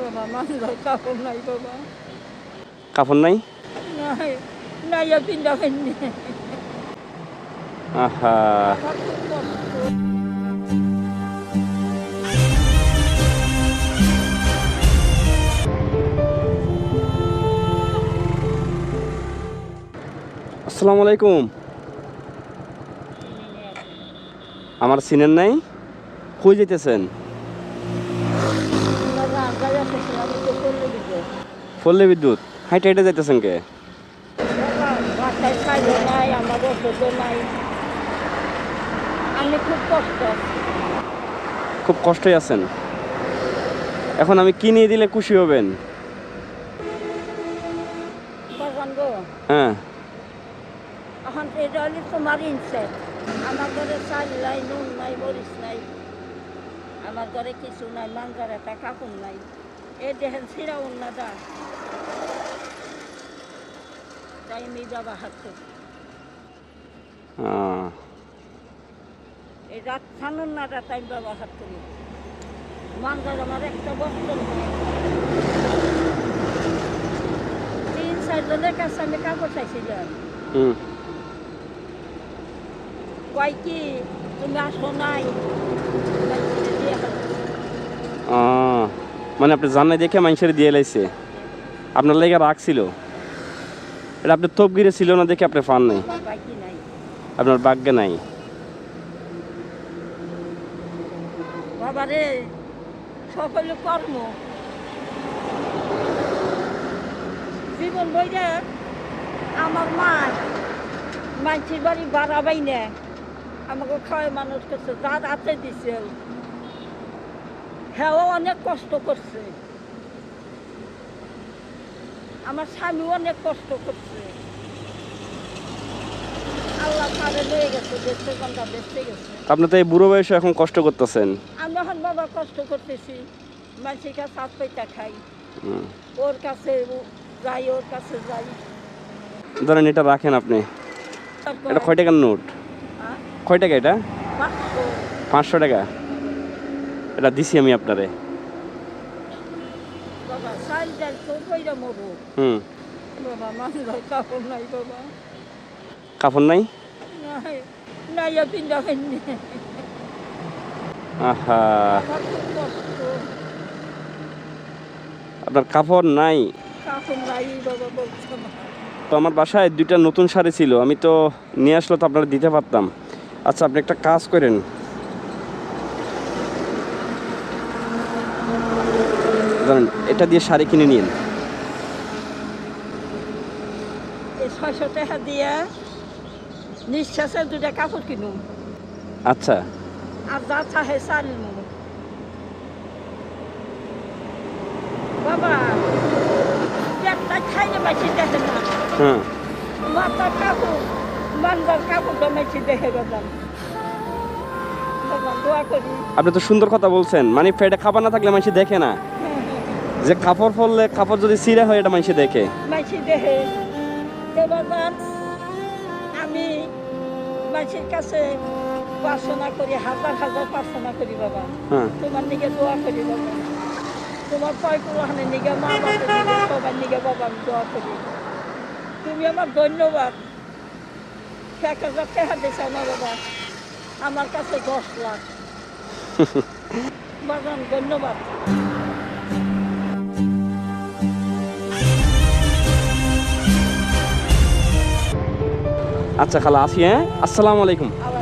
বাবা কাপড় নাই বাবা। কাপড় নাই? নাই নাই পিন্ডা ফেননি আহা। আসসালামু আলাইকুম। আমার সিনের নাই? কই যেতেছেন বাবা গাড়ি আসতেছিল আমি তো করলে দিতে ফল্লে বিদ্যুৎ? হাইটে হাইটে যাইতেছেন কে? খুব কষ্ট খুব কষ্টই আছেন। এখন আমি কি নিয়ে দিলে খুশি হবেন? হ্যাঁ। এখন ইনসেট আমার ঘরে চাল নাই নুন নাই নাই কিছু নাই মানজার একটা কাপড় নাই। এই দেখেন, ছিঁড়া উন্নাটা। হাত আহ, এই রাত ছানুন নাটা তাই বাবা হাত করি। মানজার আমার একটা নেই তিন চারজনের কাছে আমি কাপড় চাইছিলাম হুম। কয় কি তুমি আসো নাই? মানে আপনি জানাই দেখে মানুষের দিয়ে লাইছে। আপনার লেগে রাখছিল এটা আপনি তপগিরে ছিল না দেখে আপনি ফান নাই? আপনার ভাগ্যে নাই? সকলে কর্ম। জীবন আমার মানসির বাড়ি মানুষ দিছে। হ্যাঁ অনেক কষ্ট করছে। আমার স্বামী অনেক কষ্ট করছে। আল্লাহ তারে লয়ে গেছে দেখতে গন্ধা দেখতে গেছে। আপনি তো এই বুড়ো বয়সে এখন কষ্ট করতেছেন। আমি এখন বাবা কষ্ট করতেছি মানুষের কাছে হাত পাইতা খাই। ওর কাছে যাই ওর কাছে যাই। ধরেন এটা রাখেন আপনি। এটা কয় টাকার নোট? হ্যাঁ, কয় টাকা এটা? পাঁচশো টাকা। এটা দিছি আমি আপনারে। চাল ডাল তো কইরা মরু হুম বাবা মানুষের কাপড় নাই বাবা কাপড় নাই নাই নাই পিন্ডা ফেননি আহা আপনার কাপড় নাই কাপড় নাই বাবা বলছে তো আমার বাসায় দুইটা নতুন শাড়ি ছিল। আমি তো নিয়ে আসলে তো আপনারা দিতে পারতাম। আচ্ছা আপনি একটা কাজ করেন। ধরেন এটা দিয়ে শাড়ি কিনে নিন ছয়শো টাকা দিয়ে নিঃশ্বাসে দুটা কাপড় কিনুম। আচ্ছা। আর যা চাহে চাল বাবা একটা খাইলে মাছি দেখে না। হ্যাঁ। কাপড় দেখে বাবা। আপনি তো সুন্দর কথা বলছেন। মানে পেটে খাবার না থাকলে মানুষ দেখে না। যে কাপড় পরলে কাপড় যদি ছিঁড়ে হয় এটা মানুষ দেখে। দেখে। আমি মাছির কাছে প্রার্থনা করি হাজার হাজার প্রার্থনা করি বাবা। হ্যাঁ। তোমার নিকে দোয়া করি বাবা। তোমার পয় পুরানের নিকে মা বাবার সবার বাবা আমি দোয়া করি। তুমি আমার ধন্যবাদ। এক হাজার টাকা দিছে আমার বাবা। আমার কাছে দশ লাখ। বাগান ধন্যবাদ। আচ্ছা খালা আসি হ্যাঁ? আসসালামু আলাইকুম। আলাইকুম